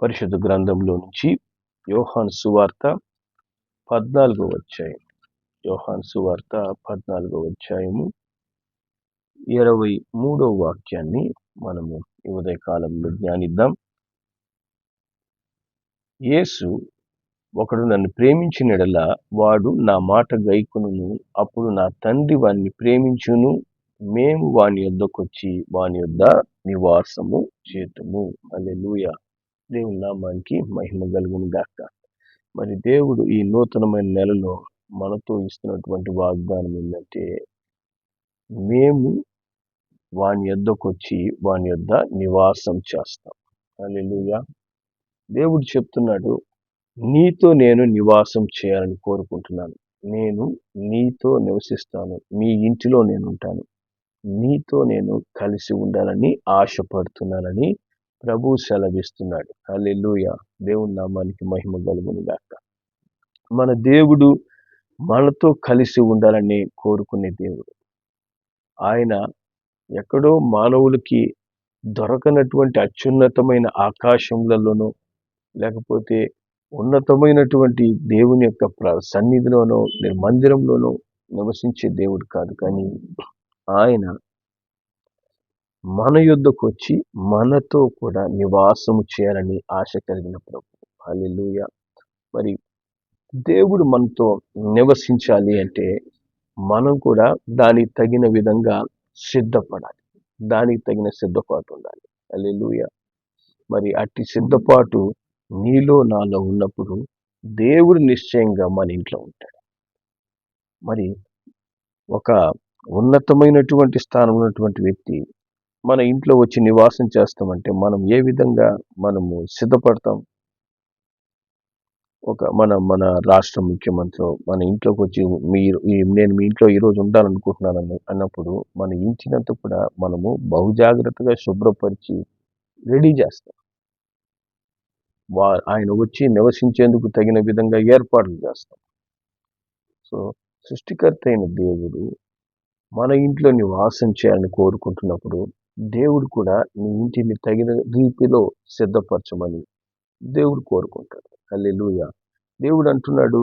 పరిశుద్ధ గ్రంథంలో నుంచి యోహాన్ సువార్త పద్నాలుగో అధ్యాయం యోహాన్ సువార్త పద్నాలుగో అధ్యాయము. ఇరవై మూడో వాక్యాన్ని మనము ఈ ఉదయ కాలంలో ధ్యానిద్దాం. యేసు ఒకడు నన్ను ప్రేమించినడలా వాడు నా మాట గైకును అప్పుడు నా తండ్రి వాణ్ణి ప్రేమించును. మేము వాని యొద్దకొచ్చి వాని యొద్ద నివాసము చేతుము. అల్లెలూయ దేవుని నామానికి మహిమ కలుగును గాక. మరి దేవుడు ఈ నూతనమైన నెలలో మనతో ఇస్తున్నటువంటి వాగ్దానం ఏంటంటే మేము వాని యొద్దకొచ్చి వాని యొద్ద నివాసం చేస్తాం. అల్లెలూయ దేవుడు చెప్తున్నాడు నీతో నేను నివాసం చేయాలని కోరుకుంటున్నాను. నేను నీతో నివసిస్తాను. మీ ఇంటిలో నేను ఉంటాను. నీతో నేను కలిసి ఉండాలని ఆశపడుతున్నానని ప్రభు సెలవిస్తున్నాడు. అల్లెలుయ దేవుని నామానికి మహిమ కలుగును గాక మన దేవుడు మనతో కలిసి ఉండాలని కోరుకునే దేవుడు. ఆయన ఎక్కడో మానవులకి దొరకనటువంటి అత్యున్నతమైన ఆకాశములలోనో లేకపోతే ఉన్నతమైనటువంటి దేవుని యొక్క ప్ర- సన్నిధిలోనో మందిరంలోనో నివసించే దేవుడు కాదు కానీ ఆయన మన యుద్ధకు వచ్చి మనతో కూడా నివాసము చేయాలని ఆశ కలిగిన ప్రభు. అల్లెలుయ మరి దేవుడు మనతో నివసించాలి అంటే మనం కూడా దానికి తగిన విధంగా సిద్ధపడాలి. దానికి తగిన సిద్ధపాటు ఉండాలి. అల్లెలుయ మరి అట్టి సిద్ధపాటు నీలో నాలో ఉన్నప్పుడు దేవుడు నిశ్చయంగా మన ఇంట్లో ఉంటాడు. మరి ఒక ఉన్నతమైనటువంటి స్థానం ఉన్నటువంటి వ్యక్తి మన ఇంట్లో వచ్చి నివాసం చేస్తామంటే మనం ఏ విధంగా మనము సిద్ధపడతాం? ఒక మన మన రాష్ట్ర ముఖ్యమంత్రి మన ఇంట్లోకి వచ్చి మీరు నేను మీ ఇంట్లో ఈరోజు ఉండాలనుకుంటున్నాను అన్నప్పుడు మన ఇంటినంత కూడా మనము బహుజాగ్రత్తగా శుభ్రపరిచి రెడీ చేస్తాం. వా ఆయన వచ్చి నివసించేందుకు తగిన విధంగా ఏర్పాట్లు చేస్తాం. సో సృష్టికర్త అయిన దేవుడు మన ఇంట్లో నివాసం చేయాలని కోరుకుంటున్నప్పుడు దేవుడు కూడా నీ ఇంటిని తగిన రీతిలో సిద్ధపరచమని దేవుడు కోరుకుంటాడు. అల్లెలుయ దేవుడు అంటున్నాడు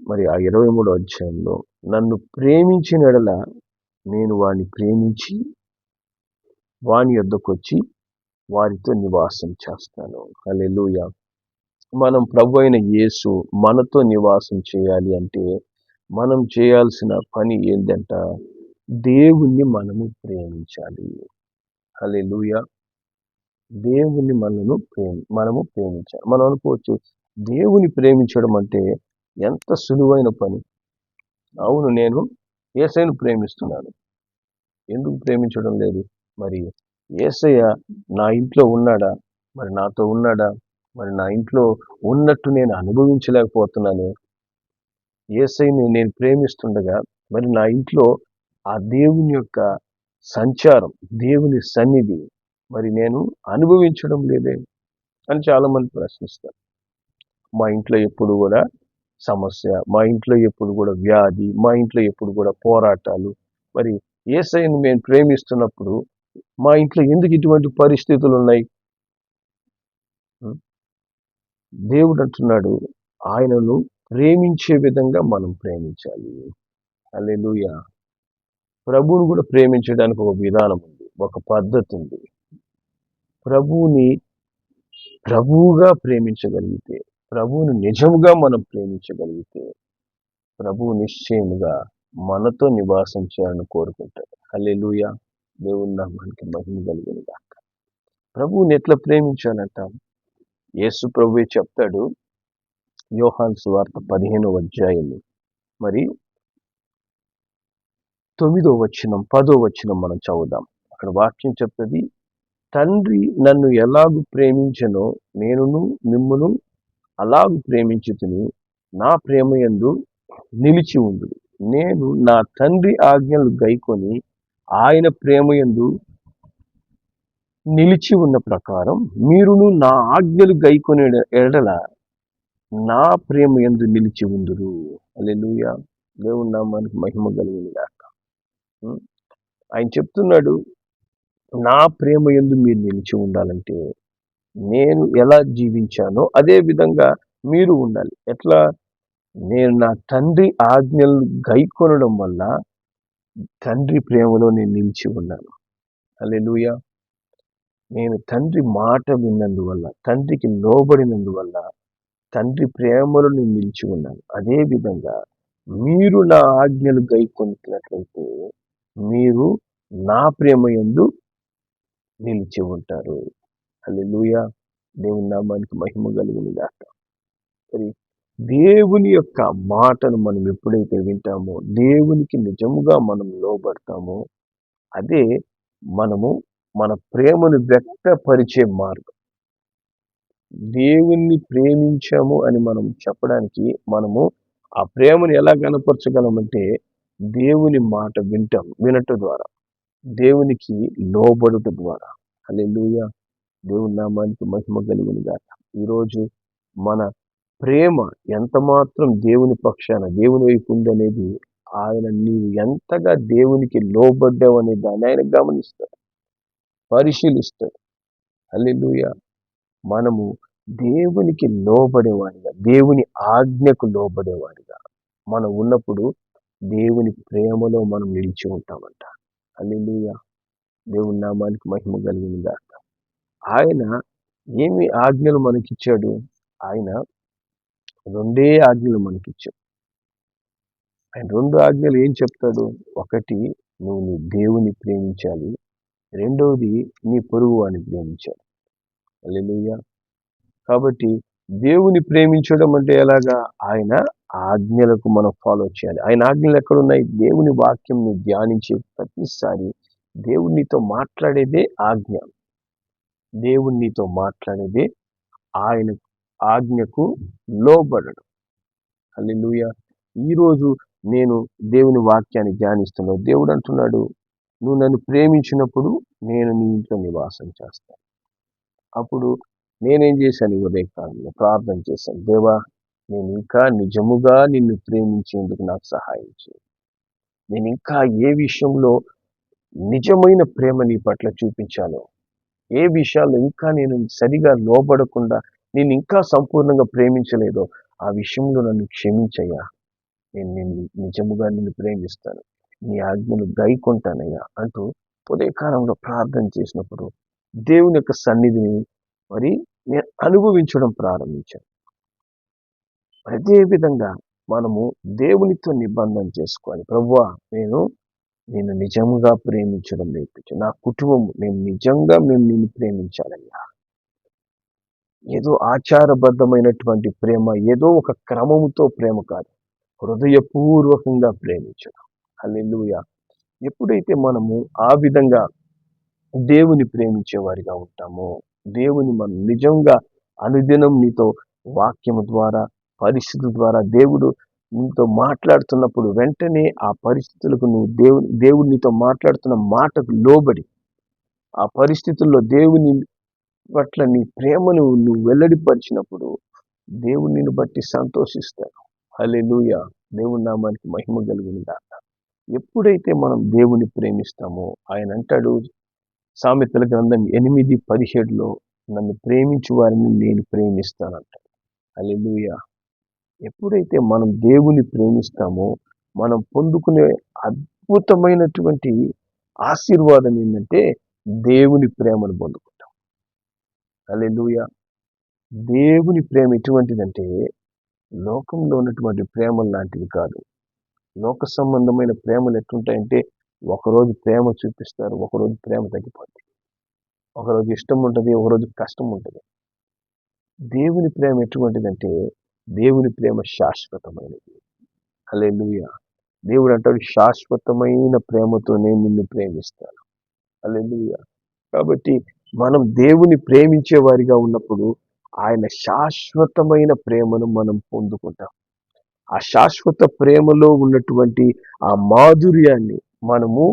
మరి ఆ ఇరవై మూడో అధ్యాయంలో నన్ను ప్రేమించిన ఎడల నేను వాడిని ప్రేమించి వాని యొద్దకు వచ్చి వారితో నివాసం చేస్తాను. అల్లెలుయ మనం ప్రభు అయిన యేసు మనతో నివాసం చేయాలి అంటే మనం చేయాల్సిన పని ఏంటంటే దేవుణ్ణి మనము ప్రేమించాలి. హల్లెలూయ. దేవుని మనను ప్రేమి మనము ప్రేమించాలి. మనం అనుకోవచ్చు దేవుని ప్రేమించడం అంటే ఎంత సులువైన పని. అవును నేను ఏసైను ప్రేమిస్తున్నాను. ఎందుకు ప్రేమించడం లేదు? మరి ఏసయ్య నా ఇంట్లో ఉన్నాడా? మరి నాతో ఉన్నాడా? మరి నా ఇంట్లో ఉన్నట్టు నేను అనుభవించలేకపోతున్నాను. ఏసైని నేను ప్రేమిస్తుండగా మరి నా ఇంట్లో ఆ దేవుని యొక్క సంచారం దేవుని సన్నిధి మరి నేను అనుభవించడం లేదే అని చాలామంది ప్రశ్నిస్తారు. మా ఇంట్లో ఎప్పుడు కూడా సమస్య మా ఇంట్లో ఎప్పుడు కూడా వ్యాధి మా ఇంట్లో ఎప్పుడు కూడా పోరాటాలు. మరి ఏసైని మేము ప్రేమిస్తున్నప్పుడు మా ఇంట్లో ఎందుకు ఇటువంటి పరిస్థితులు ఉన్నాయి? దేవుడు అంటున్నాడు ఆయనను ప్రేమించే విధంగా మనం ప్రేమించాలి. అల్లెలుయా ప్రభువును కూడా ప్రేమించడానికి ఒక విధానం ఉంది ఒక పద్ధతి ఉంది. ప్రభువుని ప్రభువుగా ప్రేమించగలిగితే ప్రభువుని నిజముగా మనం ప్రేమించగలిగితే ప్రభువు నిశ్చయముగా మనతో నివాసం చేయాలని కోరుకుంటాడు. హల్లెలూయ. దేవుని నామానికి మహిమ కలిగిన దాక ప్రభువుని ఎట్లా ప్రేమించాలంటాం? యేసు ప్రభువే చెప్తాడు యోహాన్ వార్త పదిహేను అధ్యాయము. మరి తొమ్మిదో వచనం పదో వచనం మనం చదువుదాం. అక్కడ వాక్యం చెప్తుంది తండ్రి నన్ను ఎలాగు ప్రేమించనో నేనును మిమ్మును అలాగు ప్రేమించుతుని నా ప్రేమ ఎందు నిలిచి ఉంది నేను నా తండ్రి ఆజ్ఞలు గైకొని ఆయన ప్రేమ ఎందు నిలిచి ఉన్న ప్రకారం మీరును నా ఆజ్ఞలు గైకొని ఎడల నా ప్రేమ ఎందు నిలిచి ఉందురు. అల్లెలూయా దేవుని నామానికి మహిమ కలిగింది ఆయన చెప్తున్నాడు నా ప్రేమ ఎందు మీరు నిలిచి ఉండాలంటే నేను ఎలా జీవించానో అదే విధంగా మీరు ఉండాలి. ఎట్లా? నేను నా తండ్రి ఆజ్ఞలు గైకొనడం వల్ల తండ్రి ప్రేమలో నేను నిలిచి ఉన్నాను. అల్లెలుయ నేను తండ్రి మాట విన్నందువల్ల తండ్రికి లోబడినందువల్ల తండ్రి ప్రేమలో నేను నిలిచి ఉన్నాను. అదే విధంగా మీరు నా ఆజ్ఞలు గైకొంటున్నట్లయితే మీరు నా ప్రేమ ఎందు నిలిచి ఉంటారు. అల్లెలుయ దేవుని నామానికి మహిమ కలుగుని గాక మరి దేవుని యొక్క మాటను మనం ఎప్పుడైతే వింటామో దేవునికి నిజముగా మనం లోబడతామో అదే మనము మన ప్రేమను వ్యక్తపరిచే మార్గం. దేవుణ్ణి ప్రేమించాము అని మనం చెప్పడానికి మనము ఆ ప్రేమను ఎలా కనపరచగలమంటే దేవుని మాట వింటాం వినట ద్వారా. దేవునికి లోబడుట ద్వారా. అల్లెలుయ దేవుని నామానికి మహిమ కలుగుని గాక. ఈరోజు మన ప్రేమ ఎంత మాత్రం దేవుని పక్షాన దేవుని వైపు ఉందనేది ఆయన నీవు ఎంతగా దేవునికి లోబడ్డావు అనే దాన్ని ఆయన గమనిస్తాడు. పరిశీలిస్తాడు. అల్లెలుయ మనము దేవునికి లోబడేవాడిగా దేవుని ఆజ్ఞకు లోబడేవాడిగా. మనం ఉన్నప్పుడు దేవుని ప్రేమలో మనం నిలిచి ఉంటామంట. అల్లెలుయ దేవుని నామానికి మహిమ కలిగింది ఆయన ఏమి ఆజ్ఞలు మనకిచ్చాడు? ఆయన రెండే ఆజ్ఞలు మనకిచ్చాడు. ఆయన రెండు ఆజ్ఞలు ఏం చెప్తాడు? ఒకటి నువ్వు నీ దేవుని ప్రేమించాలి. రెండవది నీ పొరుగు అని ప్రేమించాలి. అల్లెలుయ్య కాబట్టి దేవుని ప్రేమించడం అంటే ఎలాగా? ఆయన ఆజ్ఞలకు మనం ఫాలో చేయాలి. ఆయన ఆజ్ఞలు ఎక్కడున్నాయి? దేవుని వాక్యం ధ్యానించే ప్రతిసారి దేవునితో మాట్లాడేదే ఆజ్ఞ. దేవునితో మాట్లాడేదే ఆయన ఆజ్ఞకు లోబడడం. అల్లెలుయ ఈరోజు నేను దేవుని వాక్యాన్ని ధ్యానిస్తున్నాను దేవుడు అంటున్నాడు నువ్వు నన్ను ప్రేమించినప్పుడు నేను నీ ఇంట్లో నివాసం చేస్తాను. అప్పుడు నేనేం చేశాను? ఉదయకాలంలో ప్రార్థన చేశాను. దేవా నేను ఇంకా నిజముగా నిన్ను ప్రేమించేందుకు నాకు సహాయం చేయి. నేను ఇంకా ఏ విషయంలో నిజమైన ప్రేమ నీ పట్ల చూపించాలో ఏ విషయాల్లో ఇంకా నేను సరిగా లోబడకుండా నేను ఇంకా సంపూర్ణంగా ప్రేమించలేదో ఆ విషయంలో నన్ను క్షమించయ్యా. నేను నిన్ను నిజముగా నిన్ను ప్రేమిస్తాను. నీ ఆజ్ఞను గైకుంటానయ్యా అంటూ ఉదయకాలంలో ప్రార్థన చేసినప్పుడు దేవుని యొక్క సన్నిధిని మరి నేను అనుభవించడం ప్రారంభించాను. అదే విధంగా మనము దేవునితో నిబంధన చేసుకోవాలి. ప్రభువా నేను నేను నిజంగా ప్రేమించడం నేర్పించు. నా కుటుంబం నేను నిజంగా మేము నిన్ను ప్రేమించాలయ్యా. ఏదో ఆచారబద్ధమైనటువంటి ప్రేమ ఏదో ఒక క్రమముతో ప్రేమ కాదు. హృదయపూర్వకంగా ప్రేమించడం. అల్లెలుయ ఎప్పుడైతే మనము ఆ విధంగా దేవుని ప్రేమించేవారిగా ఉంటామో దేవుని మనం నిజంగా అనుదినం నీతో వాక్యము ద్వారా పరిస్థితుల ద్వారా దేవుడు నీతో మాట్లాడుతున్నప్పుడు వెంటనే ఆ పరిస్థితులకు నువ్వు దేవుని దేవుడు నీతో మాట్లాడుతున్న మాటకు లోబడి ఆ పరిస్థితుల్లో దేవుని పట్ల నీ ప్రేమను నువ్వు వెల్లడిపరిచినప్పుడు దేవుడిని బట్టి సంతోషిస్తాడు. లూయ దేవుని నామానికి మహిమ కలిగిందా ఎప్పుడైతే మనం దేవుని ప్రేమిస్తామో ఆయన అంటాడు సామెతల గ్రంథం ఎనిమిది పదిహేడులో నన్ను ప్రేమించు వారిని నేను ప్రేమిస్తానంటాడు. అలెలుయ ఎప్పుడైతే మనం దేవుని ప్రేమిస్తామో మనం పొందుకునే అద్భుతమైనటువంటి ఆశీర్వాదం ఏంటంటే దేవుని ప్రేమను పొందుకుంటాం. అలెలుయ దేవుని ప్రేమ ఎటువంటిదంటే లోకంలో ఉన్నటువంటి ప్రేమలు లాంటివి కాదు. లోక సంబంధమైన ప్రేమలు ఎట్లుంటాయంటే ఒకరోజు ప్రేమ చూపిస్తారు ఒకరోజు ప్రేమ తగ్గిపోద్ది. ఒకరోజు ఇష్టం ఉంటుంది ఒకరోజు కష్టం ఉంటుంది. దేవుని ప్రేమ ఎటువంటిదంటే దేవుని ప్రేమ శాశ్వతమైనది. అల్లెలుయ దేవుడు అంటాడు శాశ్వతమైన ప్రేమతో నేను నిన్ను ప్రేమిస్తాను. అల్లెలుయ కాబట్టి మనం దేవుని ప్రేమించే వారిగా ఉన్నప్పుడు ఆయన శాశ్వతమైన ప్రేమను మనం పొందుకుంటాం. ఆ శాశ్వత ప్రేమలో ఉన్నటువంటి ఆ మాధుర్యాన్ని మనము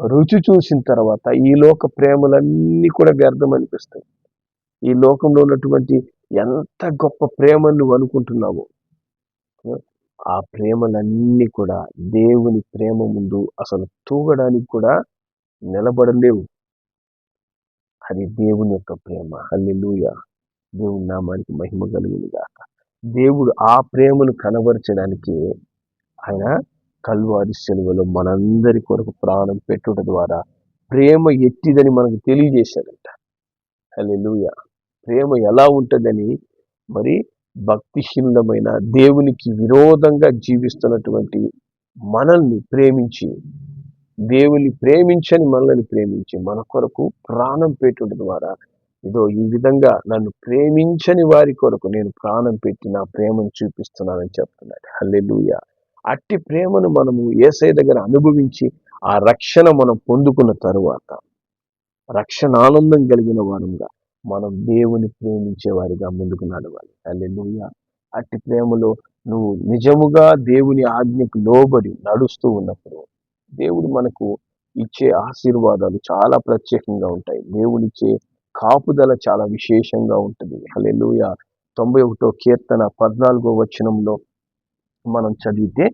రుచి చూసిన తర్వాత ఈ లోక ప్రేమలన్నీ కూడా వ్యర్థం అనిపిస్తాయి ఈ లోకంలో ఉన్నటువంటి ఎంత గొప్ప ప్రేమ నువ్వు అనుకుంటున్నావో ఆ ప్రేమలన్నీ కూడా దేవుని ప్రేమ ముందు అసలు తూగడానికి కూడా నిలబడలేవు. అది దేవుని యొక్క ప్రేమ. హల్లెలూయ. దేవుని నామానికి మహిమ కలుగును గాక. దేవుడు ఆ ప్రేమను కనబరచడానికి ఆయన కల్వారి సెలవులో మనందరి కొరకు ప్రాణం పెట్టుట ద్వారా ప్రేమ ఎట్టిదని మనకు తెలియజేశాడంట. హల్లెలూయా. ప్రేమ ఎలా ఉంటుందని మరి భక్తిహీనమైన దేవునికి విరోధంగా జీవిస్తున్నటువంటి మనల్ని ప్రేమించి దేవుని ప్రేమించని మనల్ని ప్రేమించి మన కొరకు ప్రాణం పెట్టుట ద్వారా ఇదో ఈ విధంగా నన్ను ప్రేమించని వారి కొరకు నేను ప్రాణం పెట్టి నా ప్రేమను చూపిస్తున్నానని చెప్తున్నాడు. హల్లెలూయ. అట్టి ప్రేమను మనము ఏసై దగ్గర అనుభవించి ఆ రక్షణ మనం పొందుకున్న తరువాత రక్షణ ఆనందం కలిగిన వారంగా మనం దేవుని ప్రేమించే వారిగా ముందుకు నడవాలి. హల్లెలూయ. అట్టి ప్రేమలో నువ్వు నిజముగా దేవుని ఆజ్ఞకు లోబడి నడుస్తూ ఉన్నప్పుడు దేవుడు మనకు ఇచ్చే ఆశీర్వాదాలు చాలా ప్రత్యేకంగా ఉంటాయి. దేవుడిచ్చే కాపుదల చాలా విశేషంగా ఉంటుంది. హల్లెలూయ. తొంభై ఒకటో కీర్తన పద్నాలుగో వచనంలో మనం చదివితే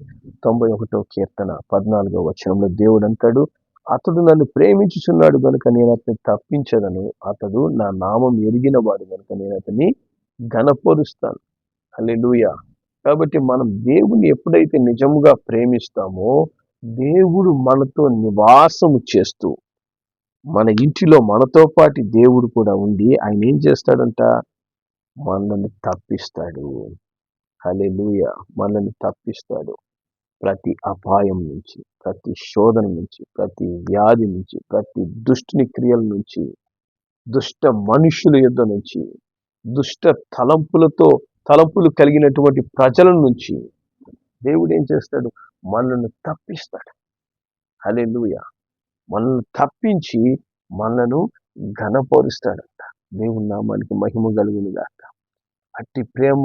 తొంభై ఒకటో కీర్తన పద్నాలుగో వచనంలో దేవుడు అంటాడు అతడు నన్ను ప్రేమించుచున్నాడు గనుక నేను అతన్ని తప్పించదను. అతడు నా నామం ఎరిగిన వాడు గనుక నేను అతన్ని ఘనపరుస్తాను. హల్లెలూయ. కాబట్టి మనం దేవుని ఎప్పుడైతే నిజముగా ప్రేమిస్తామో దేవుడు మనతో నివాసము చేస్తూ మన ఇంటిలో మనతో పాటి దేవుడు కూడా ఉండి ఆయన ఏం చేస్తాడంట? మనల్ని తప్పిస్తాడు. హల్లెలూయ. మనల్ని తప్పిస్తాడు. ప్రతి అపాయం నుంచి ప్రతి శోధన నుంచి ప్రతి వ్యాధి నుంచి ప్రతి దుష్టుని క్రియల నుంచి దుష్ట మనుషుల యుద్ధ నుంచి దుష్ట తలంపులతో తలంపులు కలిగినటువంటి ప్రజల నుంచి దేవుడు ఏం చేస్తాడు? మనల్ని తప్పిస్తాడు. హల్లెలూయ. మనల్ని తప్పించి మనను ఘనపరుస్తాడంట. దేవుని నామానికి మహిమ కలుగును గాక అట్టి ప్రేమ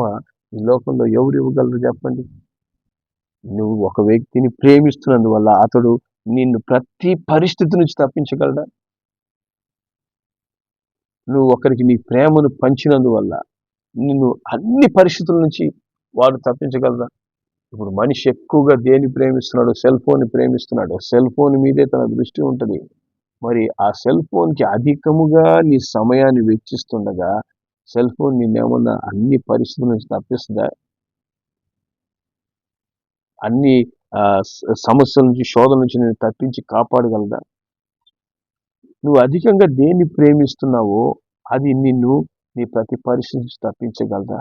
ఈ లోకంలో ఎవరు ఇవ్వగలరు చెప్పండి? నువ్వు ఒక వ్యక్తిని ప్రేమిస్తున్నందువల్ల అతడు నిన్ను ప్రతి పరిస్థితి నుంచి తప్పించగలడా? నువ్వు ఒకరికి నీ ప్రేమను పంచినందువల్ల నిన్ను అన్ని పరిస్థితుల నుంచి వాడు తప్పించగలరా ఇప్పుడు మనిషి ఎక్కువగా దేన్ని ప్రేమిస్తున్నాడు సెల్ ఫోన్ ప్రేమిస్తున్నాడు సెల్ ఫోన్ మీదే తన దృష్టి ఉంటుంది. మరి ఆ సెల్ ఫోన్కి అధికముగా నీ సమయాన్ని వెచ్చిస్తుండగా సెల్ ఫోన్ నిన్నేమన్నా అన్ని పరిస్థితుల నుంచి తప్పిస్తుందా? అన్ని సమస్యల నుంచి శోధన నుంచి నేను తప్పించి కాపాడగలదా నువ్వు అధికంగా దేన్ని ప్రేమిస్తున్నావో అది నిన్ను నీ ప్రతి పరిస్థితి నుంచి తప్పించగలదా?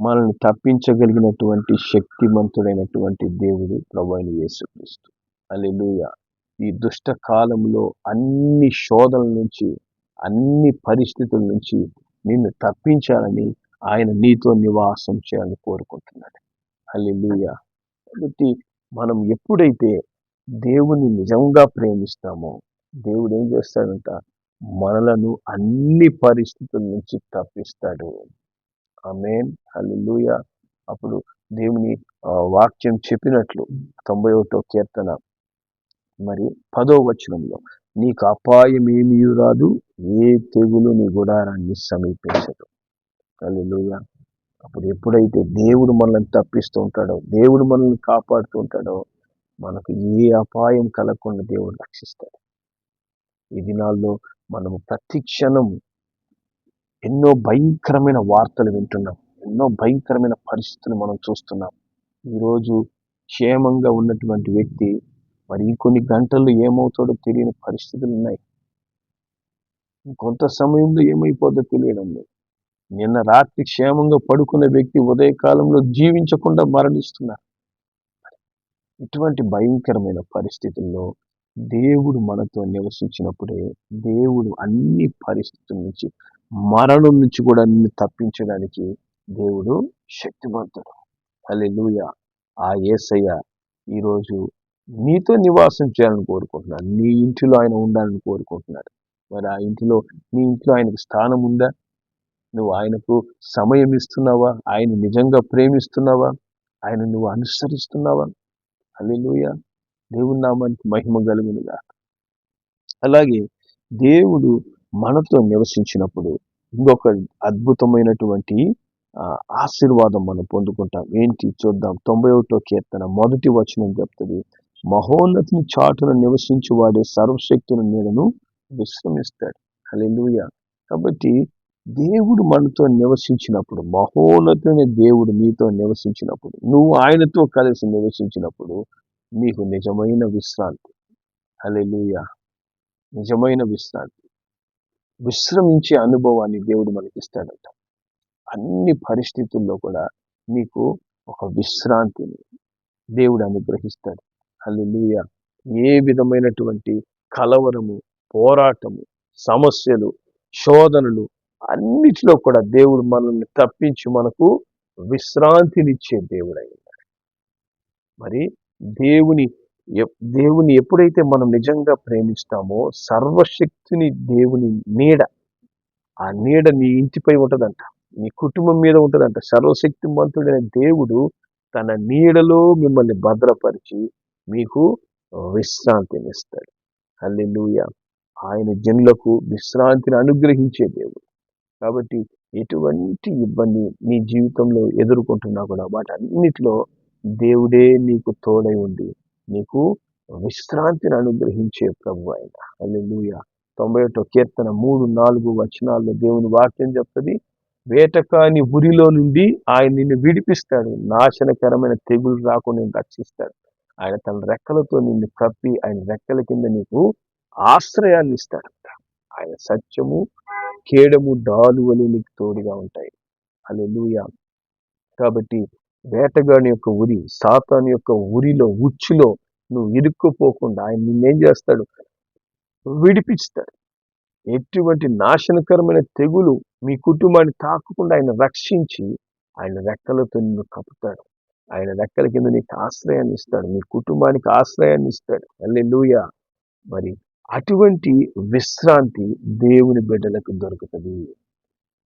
మనల్ని తప్పించగలిగినటువంటి శక్తిమంతుడైనటువంటి దేవుడు ప్రభు అయిన యేసుక్రీస్తు ఈ దుష్ట కాలంలో అన్ని శోధనల నుంచి అన్ని పరిస్థితుల నుంచి నిన్ను తప్పించాలని ఆయన నీతో నివాసం చేయాలని కోరుకుంటున్నాడు. అల్లెలూయ కాబట్టి మనం ఎప్పుడైతే దేవుని నిజంగా ప్రేమిస్తామో దేవుడు ఏం చేస్తాడంట? మనలను అన్ని పరిస్థితుల నుంచి తప్పిస్తాడు. ఆమెన్. హల్లెలూయ. అప్పుడు దేవుని వాక్యం చెప్పినట్లు తొంభై ఒకటో కీర్తన మరి పదో వచనంలో నీకు అపాయం ఏమీ రాదు ఏ తెగులు నీ గుడారాన్ని సమీపించదు. హల్లెలూయ. అప్పుడు ఎప్పుడైతే దేవుడు మనల్ని తప్పిస్తూ ఉంటాడో దేవుడు మనల్ని కాపాడుతూ ఉంటాడో మనకు ఏ అపాయం కలగకుండా దేవుడు రక్షిస్తాడు. ఈ దినాల్లో మనము ప్రతి క్షణం ఎన్నో భయంకరమైన వార్తలు వింటున్నాం. ఎన్నో భయంకరమైన పరిస్థితులు మనం చూస్తున్నాం. ఈరోజు క్షేమంగా ఉన్నటువంటి వ్యక్తి మరి ఇంకొన్ని గంటల్లో ఏమవుతాడో తెలియని పరిస్థితులు ఉన్నాయి. ఇంకొంత సమయంలో ఏమైపోద్దో తెలియడం లేదు. నిన్న రాత్రి క్షేమంగా పడుకున్న వ్యక్తి ఉదయకాలంలో జీవించకుండా మరణిస్తున్నారు. ఇటువంటి భయంకరమైన పరిస్థితుల్లో దేవుడు మనతో నివసించినప్పుడే దేవుడు అన్ని పరిస్థితుల నుంచి మరణం నుంచి కూడా నిన్ను తప్పించడానికి దేవుడు శక్తివంతుడు. హల్లెలూయ. ఆ యేసయ్య ఈరోజు నీతో నివాసం చేయాలని కోరుకుంటున్నాడు. నీ ఇంటిలో ఆయన ఉండాలని కోరుకుంటున్నాడు. మరి ఆ ఇంటిలో నీ ఇంట్లో ఆయనకు స్థానం ఉందా? నువ్వు ఆయనకు సమయం ఇస్తున్నావా? ఆయన నిజంగా ప్రేమిస్తున్నావా? ఆయన నువ్వు అనుసరిస్తున్నావా? అల్లెలుయ దేవుని నామానికి మహిమ కలుగునుగా అలాగే దేవుడు మనతో నివసించినప్పుడు ఇంకొక అద్భుతమైనటువంటి ఆశీర్వాదం మనం పొందుకుంటాం. ఏంటి చూద్దాం. తొంభై ఒకటో కీర్తన మొదటి వచనం చెప్తుంది. మహోన్నతిని చాటును నివసించి వాడే సర్వశక్తుని నీడను విశ్రమిస్తాడు. హల్లెలూయ. కాబట్టి దేవుడు మనతో నివసించినప్పుడు మహోన్నతమైన దేవుడు నీతో నివసించినప్పుడు నువ్వు ఆయనతో కలిసి నివసించినప్పుడు నీకు నిజమైన విశ్రాంతి. అలెలుయ నిజమైన విశ్రాంతి. విశ్రమించే అనుభవాన్ని దేవుడు మనకిస్తాడట. అన్ని పరిస్థితుల్లో కూడా నీకు ఒక విశ్రాంతిని దేవుడు అనుగ్రహిస్తాడు. అల్లెలుయ ఏ విధమైనటువంటి కలవరము పోరాటము సమస్యలు శోధనలు అన్నిటిలో కూడా దేవుడు మనల్ని తప్పించి మనకు విశ్రాంతినిచ్చే దేవుడు ఉన్నాడు. మరి దేవుని ఎప్- దేవుని ఎప్పుడైతే మనం నిజంగా ప్రేమిస్తామో సర్వశక్తిని దేవుని నీడ ఆ నీడ నీ ఇంటిపై ఉంటదంట నీ కుటుంబం మీద ఉంటదంట. సర్వశక్తిమంతుడైన దేవుడు తన నీడలో మిమ్మల్ని భద్రపరిచి మీకు విశ్రాంతిని ఇస్తాడు హల్లెలూయా. ఆయన జనులకు విశ్రాంతిని అనుగ్రహించే దేవుడు. కాబట్టి ఎటువంటి ఇబ్బంది నీ జీవితంలో ఎదుర్కొంటున్నా కూడా వాటన్నిటిలో దేవుడే నీకు తోడై ఉండి నీకు విశ్రాంతిని అనుగ్రహించే ప్రభు ఆయన. అల్లెలుయ తొంభై ఒకటో కీర్తన మూడు నాలుగు వచనాల్లో దేవుని వాక్యం చెప్తుంది. వేటకాని ఉరిలో నుండి ఆయన నిన్ను విడిపిస్తాడు. నాశనకరమైన తెగులు రాకుండా రక్షిస్తాడు. ఆయన తన రెక్కలతో నిన్ను కప్పి ఆయన రెక్కల కింద నీకు ఆశ్రయాన్ని ఇస్తాడంట ఆయన సత్యము కేడము డాలు అని నీకు తోడుగా ఉంటాయి. హల్లెలూయా. కాబట్టి వేటగాని యొక్క ఉరి సాతాను యొక్క ఉరిలో ఉచ్చులో నువ్వు ఇరుక్కుపోకుండా ఆయన నిన్నేం చేస్తాడు? విడిపిస్తాడు. ఎటువంటి నాశనకరమైన తెగులు మీ కుటుంబాన్ని తాకకుండా ఆయన రక్షించి ఆయన రెక్కలతో నిన్ను కప్పుతాడు. ఆయన రెక్కల కింద నీకు ఆశ్రయాన్ని ఇస్తాడు. మీ కుటుంబానికి ఆశ్రయాన్ని ఇస్తాడు. అల్లెలుయ మరి అటువంటి విశ్రాంతి దేవుని బిడ్డలకు దొరుకుతుంది.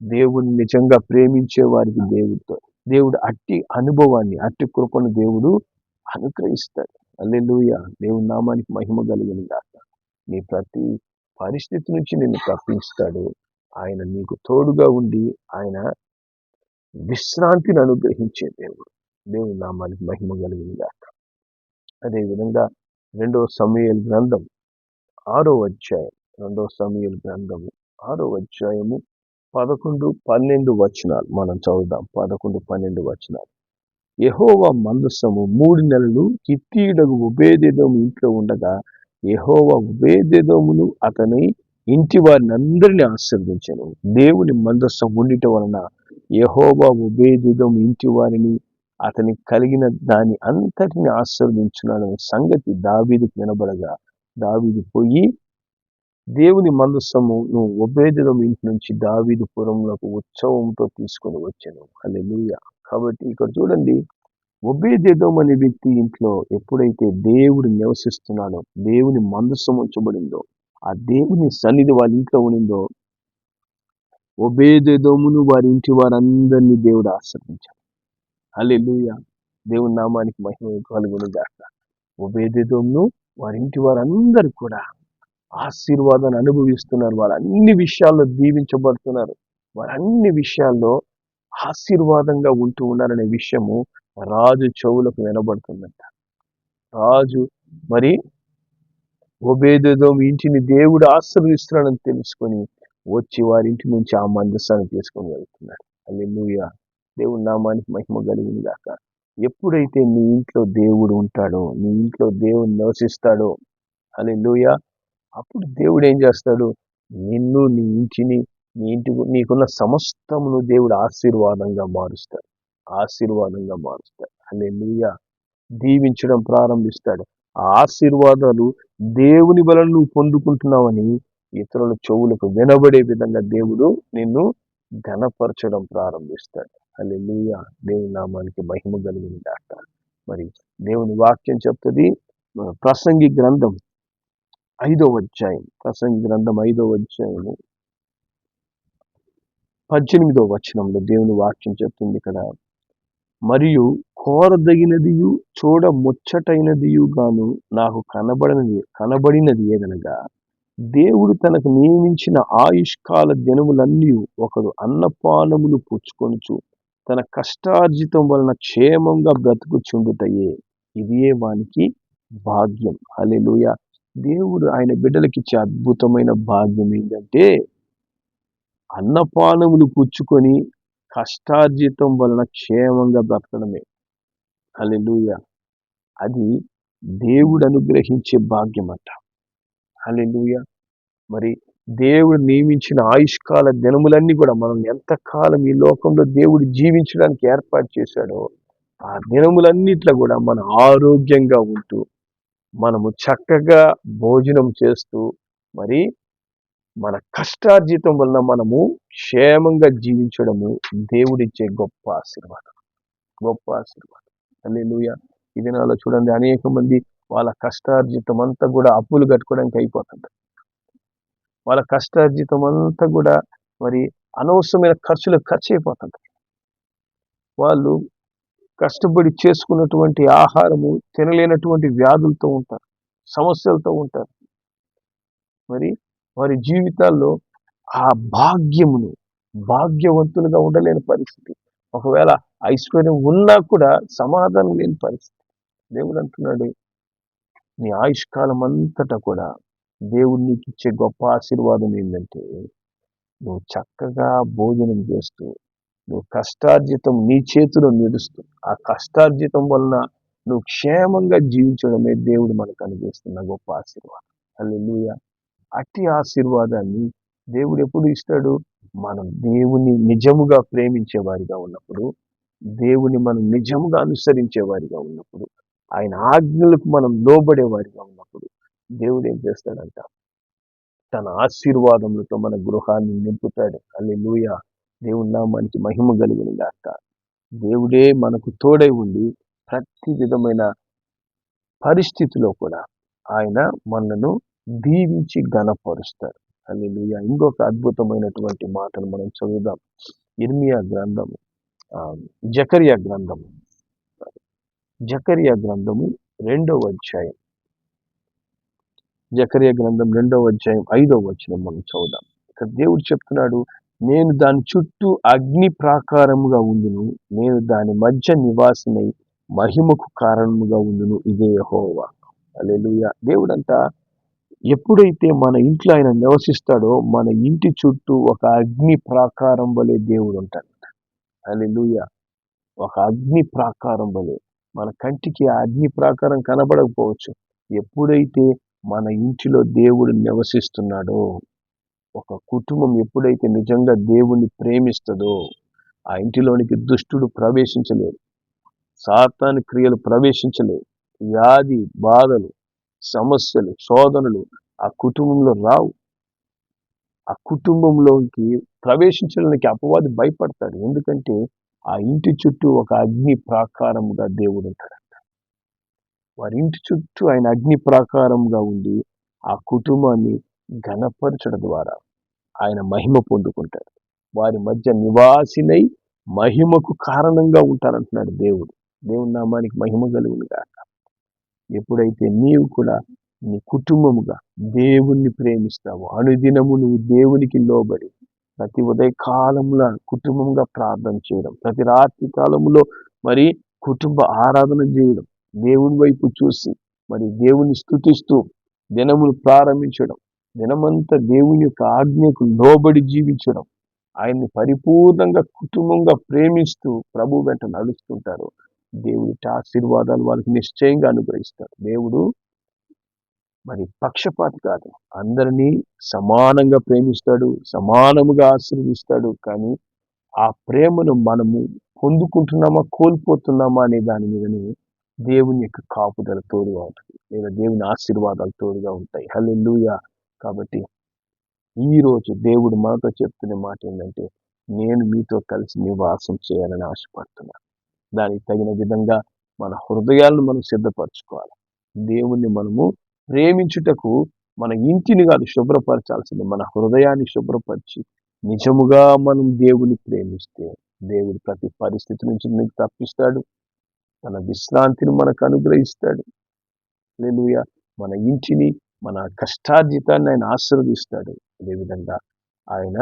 దేవుని నిజంగా ప్రేమించే వారికి దేవుడితో దేవుడు అట్టి అనుభవాన్ని అట్టి కృపను దేవుడు అనుగ్రహిస్తాడు. అల్లెలుయ దేవుని నామానికి మహిమ కలిగిన గాక. నీ ప్రతి పరిస్థితి నుంచి నిన్ను తప్పించుతాడు ఆయన నీకు తోడుగా ఉండి ఆయన విశ్రాంతిని అనుగ్రహించే దేవుడు. దేవుని నామానికి మహిమ కలిగిన గాక. అదేవిధంగా రెండవ సమయల్ గ్రంథం ఆరో అధ్యాయం రెండవ సమయల్ గ్రంథము. ఆరో అధ్యాయము పదకొండు పన్నెండు వచనాలు. మనం చదువుదాం. పదకొండు పన్నెండు వచనాలు. యహోవా మందస్సము మూడు నెలలు కిత్తీయుడకు ఉబేదేదోము ఇంట్లో ఉండగా యహోవా ఉబేదేదోమును అతని ఇంటి వారిని అందరినీ ఆశీర్వదించను. దేవుని మందస్సం ఉండిట వలన యహోవా ఉబేదేదోము ఇంటి వారిని అతని కలిగిన దాని అంతటిని ఆశీర్వదించున్నాడనే సంగతి దావీదికి వినబడగా దావీదు పోయి దేవుని మందస్సము నువ్వు ఇంటి నుంచి దావీదు పురంలోకి ఉత్సవంతో తీసుకొని వచ్చాను. హల్లెలూయా. కాబట్టి ఇక్కడ చూడండి ఒబేదేదోం అనే వ్యక్తి ఇంట్లో ఎప్పుడైతే దేవుడు నివసిస్తున్నాడో దేవుని మందస్సం ఉంచబడిందో ఆ దేవుని సన్నిధి వాళ్ళ ఇంట్లో ఉండిందో ఒబేదేదోమును వారి ఇంటి వారందరినీ దేవుడు ఆశ్రదించాడు హల్లెలూయా. దేవుని నామానికి మహిమ కలుగును గాక ఒబేదేదోమును వారింటి వారందరూ కూడా ఆశీర్వాదాన్ని అనుభవిస్తున్నారు. వారు అన్ని విషయాల్లో దీవించబడుతున్నారు. వారు అన్ని విషయాల్లో ఆశీర్వాదంగా ఉంటూ ఉన్నారనే విషయము రాజు చెవులకు వినబడుతుందంట. రాజు మరి ఒబేదేదోం ఇంటిని దేవుడు ఆశీర్విస్తున్నాడని తెలుసుకొని వచ్చి వారి ఇంటి నుంచి ఆ మందస్సాన్ని తీసుకొని వెళ్తున్నాడు. అల్లెలుయ దేవుడి నామానికి మహిమ కలిగింది గాక ఎప్పుడైతే నీ ఇంట్లో దేవుడు ఉంటాడో నీ ఇంట్లో దేవుడు నివసిస్తాడో అల్లెలుయ అప్పుడు దేవుడు ఏం చేస్తాడు? నిన్ను నీ ఇంటిని నీ ఇంటి నీకున్న సమస్తమును దేవుడు ఆశీర్వాదంగా మారుస్తాడు. ఆశీర్వాదంగా మారుస్తాడు. అల్లెలుయ దీవించడం ప్రారంభిస్తాడు. ఆ ఆశీర్వాదాలు దేవుని వలన నువ్వు పొందుకుంటున్నావని ఇతరుల చెవులకు వినబడే విధంగా దేవుడు నిన్ను ఘనపరచడం ప్రారంభిస్తాడు. హల్లెలూయ. దేవుని నామానికి మహిమ కలిగిన గాక. మరి దేవుని వాక్యం చెప్తుంది ప్రసంగి గ్రంథం ఐదో అధ్యాయం. ప్రసంగి గ్రంథం ఐదో అధ్యాయము పద్దెనిమిదో వచనంలో దేవుని వాక్యం చెప్తుంది ఇక్కడ మరియు కోరదగినదియు చూడ ముచ్చటైనదియు గాను నాకు కనబడినది కనబడినది ఏదనగా దేవుడు తనకు నియమించిన ఆయుష్కాల దినములన్నీ ఒకడు అన్నపానములు పుచ్చుకొనుచు తన కష్టార్జితం వలన క్షేమంగా బ్రతుకుచుండుటయే. ఇదే వానికి భాగ్యం. అలెలుయ దేవుడు ఆయన బిడ్డలకి ఇచ్చే అద్భుతమైన భాగ్యం ఏంటంటే అన్నపానములు పుచ్చుకొని కష్టార్జితం వలన క్షేమంగా బ్రతకడమే. అలెలుయ అది దేవుడు అనుగ్రహించే భాగ్యం అంట అలెలుయ మరి దేవుడు నియమించిన ఆయుష్కాల దినములన్నీ కూడా మనం ఎంతకాలం ఈ లోకంలో దేవుడు జీవించడానికి ఏర్పాటు చేశాడో ఆ దినములన్నిట్లో కూడా మనం ఆరోగ్యంగా ఉంటూ మనము చక్కగా భోజనం చేస్తూ మరి మన కష్టార్జితం వలన మనము క్షేమంగా జీవించడము దేవుడిచ్చే గొప్ప ఆశీర్వాదం. గొప్ప ఆశీర్వాదం. అల్లెలుయ ఈ దినాల్లో చూడండి అనేక మంది వాళ్ళ కష్టార్జితం అంతా కూడా అప్పులు కట్టుకోవడానికి అయిపోతుంది వాళ్ళ కష్టార్జితం అంతా కూడా మరి అనవసరమైన ఖర్చులు ఖర్చు అయిపోతుంది. వాళ్ళు కష్టపడి చేసుకున్నటువంటి ఆహారము తినలేనటువంటి వ్యాధులతో ఉంటారు సమస్యలతో ఉంటారు. మరి వారి జీవితాల్లో ఆ భాగ్యమును భాగ్యవంతులుగా ఉండలేని పరిస్థితి. ఒకవేళ ఐశ్వర్యం ఉన్నా కూడా సమాధానం లేని పరిస్థితి. దేవుడు అంటున్నాడు నీ ఆయుష్కాలం అంతటా కూడా దేవుడు నీకు ఇచ్చే గొప్ప ఆశీర్వాదం ఏంటంటే నువ్వు చక్కగా భోజనం చేస్తూ నువ్వు కష్టార్జితం నీ చేతిలో నిలుస్తూ ఆ కష్టార్జితం వలన నువ్వు క్షేమంగా జీవించడమే దేవుడు మనకు అనుగ్రహిస్తున్న గొప్ప ఆశీర్వాదం. అల్లెలుయ అట్టి ఆశీర్వాదాన్ని దేవుడు ఎప్పుడు ఇస్తాడు? మనం దేవుని నిజముగా ప్రేమించే వారిగా ఉన్నప్పుడు దేవుని మనం నిజముగా అనుసరించే వారిగా ఉన్నప్పుడు ఆయన ఆజ్ఞలకు మనం లోబడే వారిగా ఉన్నప్పుడు దేవుడు ఏం చేస్తాడంట? తన ఆశీర్వాదములతో మన గృహాన్ని నింపుతాడు. అల్లి లూయ దేవుని నామానికి మహిమ కలిగిన గాక. దేవుడే మనకు తోడై ఉండి ప్రతి విధమైన పరిస్థితిలో కూడా ఆయన మనను దీవించి గణపరుస్తాడు అల్లి లూయ ఇంకొక అద్భుతమైనటువంటి మాటను మనం చదువుదాం. ఇర్మియా గ్రంథము. జకరియా గ్రంథము. జకరియా గ్రంథము రెండవ అధ్యాయం. జకరియా గ్రంథం రెండవ అధ్యాయం ఐదవ వచనం మనం చదువుదాం. ఇక్కడ దేవుడు చెప్తున్నాడు నేను దాని చుట్టూ అగ్ని ప్రాకారముగా ఉండును నేను దాని మధ్య నివాసినై మహిమకు కారణముగా ఉండును ఇదే హోవా అలెలుయ దేవుడంతా ఎప్పుడైతే మన ఇంట్లో ఆయన నివసిస్తాడో మన ఇంటి చుట్టూ ఒక అగ్ని ప్రాకారం వలె దేవుడు ఉంటాడు. అలెలుయ ఒక అగ్ని ప్రాకారం వలె. మన కంటికి ఆ అగ్ని ప్రాకారం కనబడకపోవచ్చు. ఎప్పుడైతే మన ఇంటిలో దేవుడు నివసిస్తున్నాడో ఒక కుటుంబం ఎప్పుడైతే నిజంగా దేవుణ్ణి ప్రేమిస్తుందో ఆ ఇంటిలోనికి దుష్టుడు ప్రవేశించలేదు సాతాని క్రియలు ప్రవేశించలేవు. వ్యాధి బాధలు సమస్యలు శోధనలు ఆ కుటుంబంలో రావు. ఆ కుటుంబంలోకి ప్రవేశించడానికి అపవాది భయపడతాడు. ఎందుకంటే ఆ ఇంటి చుట్టూ ఒక అగ్ని ప్రాకారముగా దేవుడు ఉంటాడు. వారి ఇంటి చుట్టూ ఆయన అగ్ని ప్రాకారంగా ఉండి ఆ కుటుంబాన్ని ఘనపరచడం ద్వారా ఆయన మహిమ పొందుకుంటాడు. వారి మధ్య నివాసినై మహిమకు కారణంగా ఉంటారంటున్నాడు దేవుడు. దేవుని నామానికి మహిమ కలుగును కాక ఎప్పుడైతే నీవు కూడా నీ కుటుంబముగా దేవుణ్ణి ప్రేమిస్తావు అనుదినము నువ్వు దేవునికి లోబడి ప్రతి ఉదయ కాలంలో కుటుంబంగా ప్రార్థన చేయడం ప్రతి రాత్రి కాలంలో మరి కుటుంబ ఆరాధన చేయడం దేవుని వైపు చూసి మరి దేవుని స్థుతిస్తూ దినములు ప్రారంభించడం దినమంతా దేవుని యొక్క ఆజ్ఞకు లోబడి జీవించడం ఆయన్ని పరిపూర్ణంగా కుటుంబంగా ప్రేమిస్తూ ప్రభు వెంట నడుస్తుంటారు. దేవుడి ఆశీర్వాదాలు వాళ్ళకి నిశ్చయంగా అనుగ్రహిస్తారు. దేవుడు మరి పక్షపాతి కాదు. అందరినీ సమానంగా ప్రేమిస్తాడు సమానముగా ఆశీర్వదిస్తాడు. కానీ ఆ ప్రేమను మనము పొందుకుంటున్నామా కోల్పోతున్నామా అనే దాని మీదనే దేవుని యొక్క కాపుదల తోడుగా ఉంటుంది. లేదా దేవుని ఆశీర్వాదాలు తోడుగా ఉంటాయి. హలెల్లుయా! కాబట్టి ఈ రోజు దేవుడు మనతో చెప్తున్న మాట ఏంటంటే నేను మీతో కలిసి నివాసం చేయాలని ఆశపడుతున్నాను. దానికి తగిన విధంగా మన హృదయాలను మనం సిద్ధపరచుకోవాలి. దేవుణ్ణి మనము ప్రేమించుటకు మన ఇంటిని కాదు శుభ్రపరచాల్సింది మన హృదయాన్ని శుభ్రపరిచి నిజముగా మనం దేవుని ప్రేమిస్తే దేవుడు ప్రతి పరిస్థితి నుంచి నీకు తప్పిస్తాడు. తన విశ్రాంతిని మనకు అనుగ్రహిస్తాడు. లేలుయ మన ఇంటిని మన కష్టార్జితాన్ని ఆయన ఆశీర్వదిస్తాడు. అదేవిధంగా ఆయన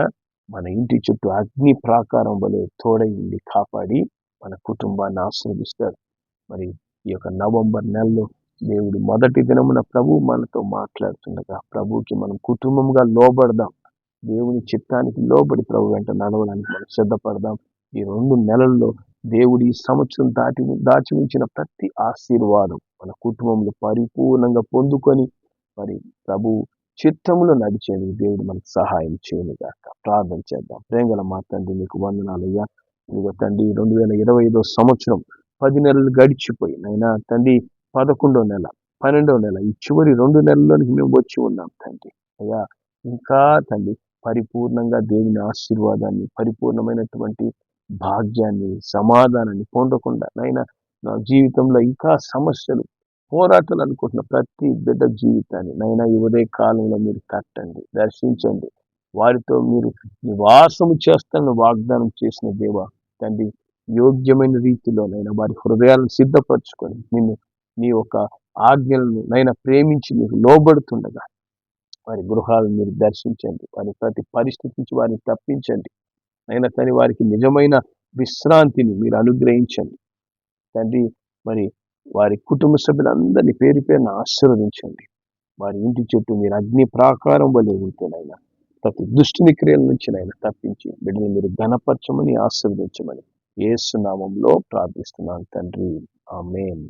మన ఇంటి చుట్టూ అగ్ని ప్రాకారం వలె తోడై ఉండి కాపాడి మన కుటుంబాన్ని ఆశీర్వదిస్తాడు. మరి ఈ యొక్క నవంబర్ నెలలో దేవుడు మొదటి దినమున ప్రభు మనతో మాట్లాడుతుండగా ప్రభుకి మనం కుటుంబంగా లోబడదాం. దేవుని చిత్తానికి లోబడి ప్రభు వెంట నడవడానికి మనం సిద్ధపడదాం. ఈ రెండు నెలల్లో దేవుడి ఈ సంవత్సరం దాటి దాచి ఉంచిన ప్రతి ఆశీర్వాదం మన కుటుంబంలో పరిపూర్ణంగా పొందుకొని మరి ప్రభు చిత్తములో నడిచేందుకు దేవుడు మనకు సహాయం చేయనుగాక. ప్రార్థన చేద్దాం. ప్రేంగల మా తండ్రి మీకు వందనాలయ్యా ఇదిగో తండ్రి రెండు వేల ఇరవై ఐదో సంవత్సరం పది నెలలు గడిచిపోయి నైనా తండ్రి పదకొండో నెల పన్నెండో నెల ఈ చివరి రెండు నెలల్లోనికి మేము వచ్చి ఉన్నాం తండ్రి. అయ్యా ఇంకా తండ్రి పరిపూర్ణంగా దేవుని ఆశీర్వాదాన్ని పరిపూర్ణమైనటువంటి భాగ్యాన్ని సమాధానాన్ని పొందకుండా నైనా నా జీవితంలో ఇంకా సమస్యలు పోరాటాలు అనుకుంటున్న ప్రతి బిడ్డ జీవితాన్ని నైనా ఈ ఉదయ కాలంలో మీరు కట్టండి దర్శించండి. వారితో మీరు నివాసము చేస్తాను వాగ్దానం చేసిన దేవ తండ్రి యోగ్యమైన రీతిలో నైనా వారి హృదయాలను సిద్ధపరచుకొని నిన్ను నీ యొక్క ఆజ్ఞలను నైనా ప్రేమించి మీకు లోబడుతుండగా వారి గృహాలను మీరు దర్శించండి. వారి ప్రతి పరిస్థితి నుంచి వారిని తప్పించండి. అయినా కానీ వారికి నిజమైన విశ్రాంతిని మీరు అనుగ్రహించండి. తండ్రి మరి వారి కుటుంబ సభ్యులందరినీ పేరు పేరున ఆశీర్వదించండి. వారి ఇంటి చుట్టూ మీరు అగ్ని ప్రాకారం వలె ఉంటేనైనా ప్రతి దుష్టిని క్రియల నుంచి నైనా తప్పించి బిడ్డలు మీరు ఘనపరచమని ఆశీర్వదించమని ఏసునామంలో ప్రార్థిస్తున్నాను తండ్రి. ఆమెన్.